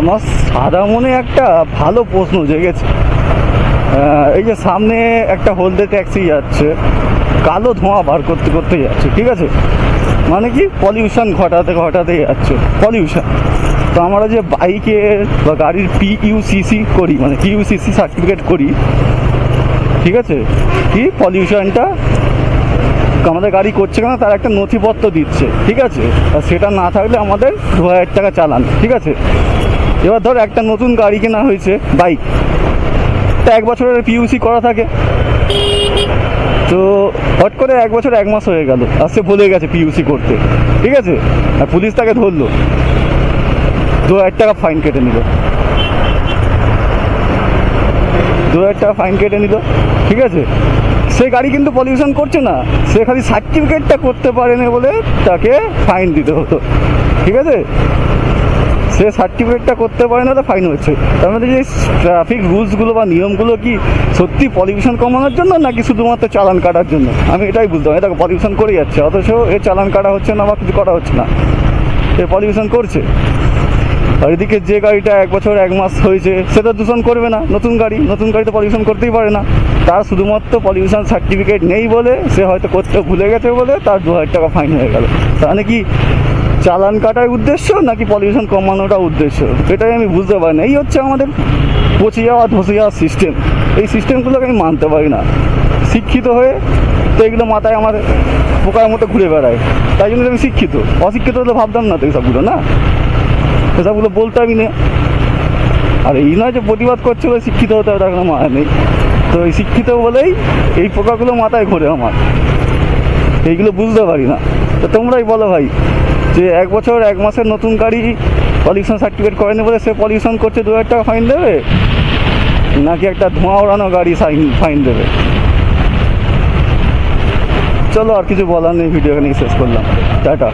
আমার সাদা মনে একটা ভালো প্রশ্ন জেগেছে। এই যে সামনে একটা হলদে ট্যাক্সি যাচ্ছে, কালো ধোঁয়া বার করতে করতে যাচ্ছে, ঠিক আছে? মানে কি? পলিউশন ঘটাতে ঘটাতে যাচ্ছে, পলিউশন। তো আমরা যে বাইকের বা গাড়ির পিইউসিসি করি মানে পিইউসিসি সার্টিফিকেট করি, ঠিক আছে? কি? পলিউশনটা আমাদের গাড়ি করছে কেন? তার একটা নথিপত্র দিচ্ছে, ঠিক আছে? আর সেটা না থাকলে আমাদের দু হাজার টাকা চালান, ঠিক আছে? এবার ধর একটা নতুন গাড়ি কেনা হয়েছে বাইক তা এক বছরের পিইউসি করা থাকে। তো হট করে এক বছর এক মাস হয়ে গেল, আর সে ভুলে গেছে পিইউসি করতে। ঠিক আছে? আর পুলিশ তাকে ধরলো। দু হাজার টাকা ফাইন কেটে নিল। দু হাজার টাকা ফাইন কেটে নিল। ঠিক আছে? সে গাড়ি কিন্তু পলিউশন করছে না। সে খালি সার্টিফিকেটটা করতে পারেনি বলে তাকে ফাইন দিতে হতো ঠিক আছে? সে সার্টিফিকেটটা করতে পারে না, তো ফাইন হচ্ছে তার মধ্যে যে ট্রাফিক রুলসগুলো বা নিয়মগুলো কি সত্যি পলিউশন কমানোর জন্য নাকি শুধুমাত্র চালান কাটার জন্য? আমি এটাই বুঝতে বুঝতাম এটা পলিউশন করে যাচ্ছে। অথচ এ চালান কাটা হচ্ছে না বা কিছু করা হচ্ছে না। এ পলিউশন করছে। আর এদিকে যে গাড়িটা এক বছর, এক মাস হয়েছে সেটা দূষণ করবে না। নতুন গাড়ি নতুন গাড়ি তো পলিউশন করতেই পারে না। তার শুধুমাত্র পলিউশন সার্টিফিকেট নেই বলে সে হয়তো করতে ভুলে গেছে বলে তার দু হাজার টাকা ফাইন হয়ে গেল। তাহলে কি চালান কাটার উদ্দেশ্য নাকি পলিউশন কমানোটা উদ্দেশ্য? এটাই আমি বুঝতে পারি না। এই হচ্ছে আমাদের পচে যাওয়া, ধসে যাওয়ার সিস্টেম এই সিস্টেমগুলোকে আমি মানতে পারি না। শিক্ষিত হয়ে তো এগুলো মাথায় আমার পোকার মতো ঘুরে বেড়ায়। তাই জন্য আমি শিক্ষিত। অশিক্ষিত হলে ভাবতাম না তো এইসবগুলো না? এসবগুলো বলতে আমি না। আর এই নয় যে প্রতিবাদ করছে বলে শিক্ষিত হতে হবে তার কোনো মানে নেই। তো এই শিক্ষিত বলেই এই পোকাগুলো মাথায় ঘোরে আমার। এইগুলো বুঝতে পারি না। তো তোমরাই বলো ভাই, যে এক বছর, এক মাসের নতুন গাড়ি পলিউশন সার্টিফিকেট করেনি বলে সে পলিউশন করছে দু হাজার টাকা ফাইন দেবে? নাকি একটা ধোঁয়া ওড়ানো গাড়ি সাইন ফাইন দেবে? চলো আর কিছু বলার নেই ভিডিও এখানে শেষ করলাম। টাটা।